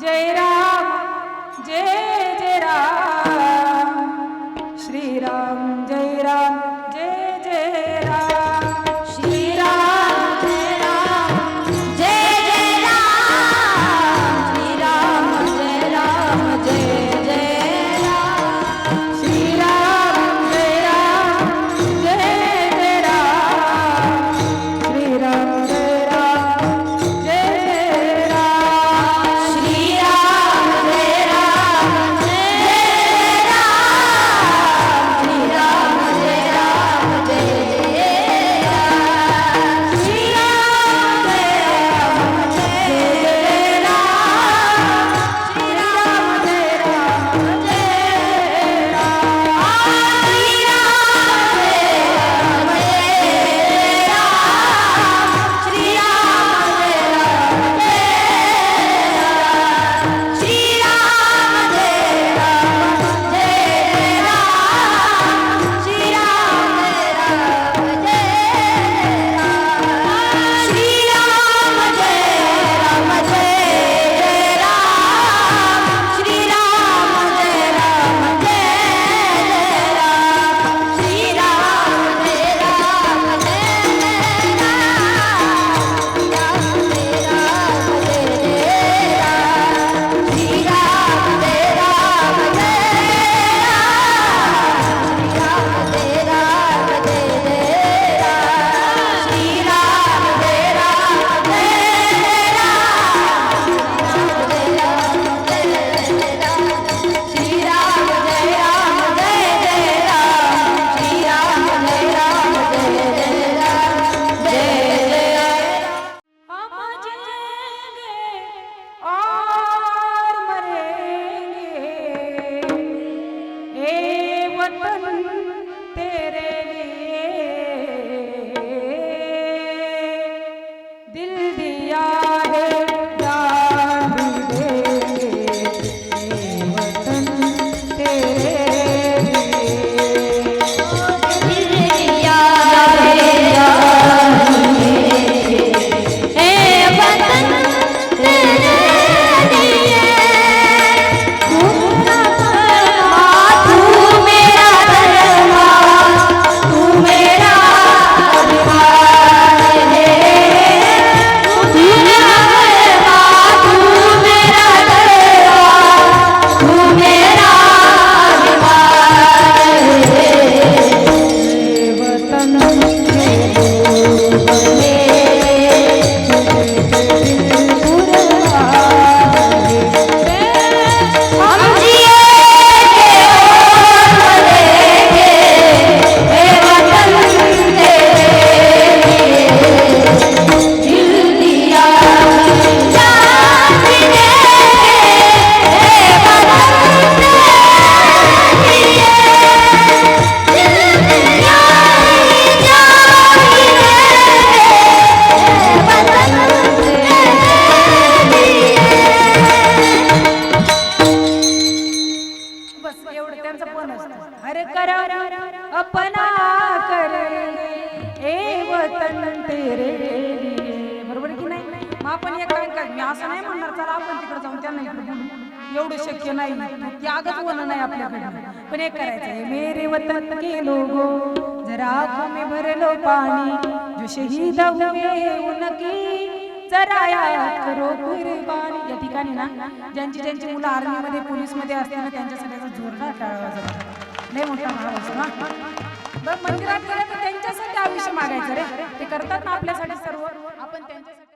जय राम जय एवढं त्यांचं पण असतं करा अपना कर ए तेरे बरोबर की नाही मग आपण एक काय काय मी असं नाही म्हणणार चला आपण तिकडे जाऊन त्यांना इकडे एवढं शक्य नाही त्यागच वन नाही आपल्याकडे पण एक करायचंय मेरे वतन के लोगो जरा आंखों में भर लो जो शहीद हुए उनकी जरा याद करो कुर्बानी. या ठिकाणी ना ज्यांची ज्यांची मुलं आर्मीमध्ये पोलीसमध्ये असतील ना त्यांच्यासाठी जोरदार टाळावा जरा लय मोठा महाग असतो हा बरं मंदिरात गेलं तर त्यांच्यासाठी आयुष्य मागायचं रे. ते करतात ना आपल्यासाठी सर्व. आपण त्यांच्यासाठी